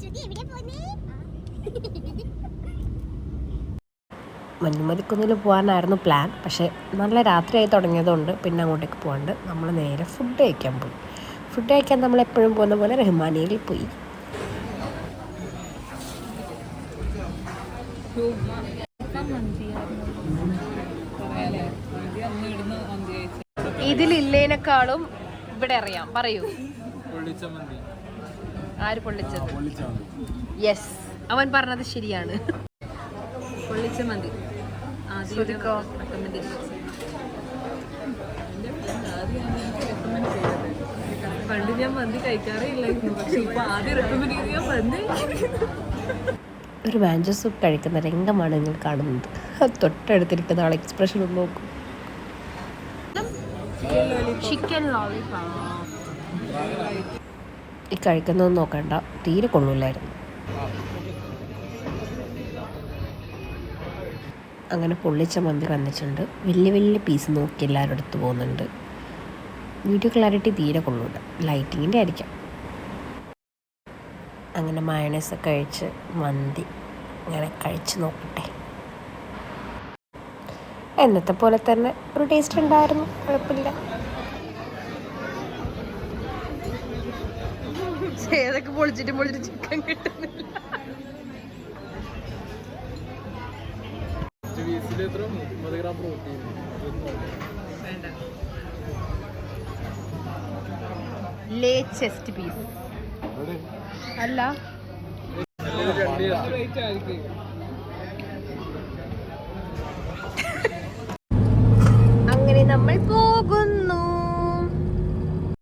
മഞ്ഞുമലിക്കുന്നിൽ പോകാനായിരുന്നു പ്ലാൻ പക്ഷേ നല്ല രാത്രിയായി തുടങ്ങിയതുകൊണ്ട് പിന്നെ അങ്ങോട്ടേക്ക് പോകാണ്ട് നമ്മൾ നേരെ ഫുഡ് കഴിക്കാൻ പോയി. ഫുഡ് കഴിക്കാൻ നമ്മൾ എപ്പോഴും പോകുന്ന പോലെ റഹ്മാനിയിൽ പോയി. ഇതിലില്ലേനേക്കാളും ഇവിടെ അറിയാം. പറയൂ. ആര് പൊള്ളിച്ചത്? യെസ് അവൻ പറഞ്ഞത് ശരിയാണ്. പൊള്ളിച്ച മന്തി ശ്രുതിക്കോ? പണ്ട് ഞാൻ മന്തി കഴിക്കാറേ ഇല്ലായിരുന്നു പക്ഷെ ഇപ്പൊ ആദ്യം റെക്കമെൻഡ് ചെയ്ത് ഞാൻ മന്തി ഒരു മാഞ്ചോ സൂപ്പ് കഴിക്കുന്ന രംഗമാണ് നിങ്ങൾ കാണുന്നത്. അത് തൊട്ടടുത്തിരിക്കുന്ന ആൾ എക്സ്പ്രഷൻ ഒന്ന് നോക്കും. ചിക്കൻ ഈ കഴിക്കുന്നതൊന്നും നോക്കണ്ട. തീരെ കൊള്ളൂലായിരുന്നു. അങ്ങനെ പൊള്ളിച്ച മന്തി വന്നിട്ടുണ്ട്. വലിയ വലിയ പീസ് നോക്കി എല്ലാവരും അടുത്ത് പോകുന്നുണ്ട്. വീഡിയോ ക്ലാരിറ്റി തീരെ കൊള്ളൂല. ലൈറ്റിങ്ങിന്റെ ആയിരിക്കാം. അങ്ങനെ മയണൈസ് കഴിച്ച് മന്തി അങ്ങനെ കഴിച്ച് നോക്കട്ടെ. എന്നത്തെ പോലെ തന്നെ ഒരു ടേസ്റ്റ് ഉണ്ടായിരുന്നു. കുഴപ്പമില്ല. ഏതൊക്കെ പൊളിച്ചിട്ട് പൊളിച്ചിട്ട് ചിക്കൻ കിട്ടുന്നില്ല. ലേ ചെസ്റ്റ് പീസ് അല്ല. അങ്ങനെ നമ്മൾ പോകുന്നു.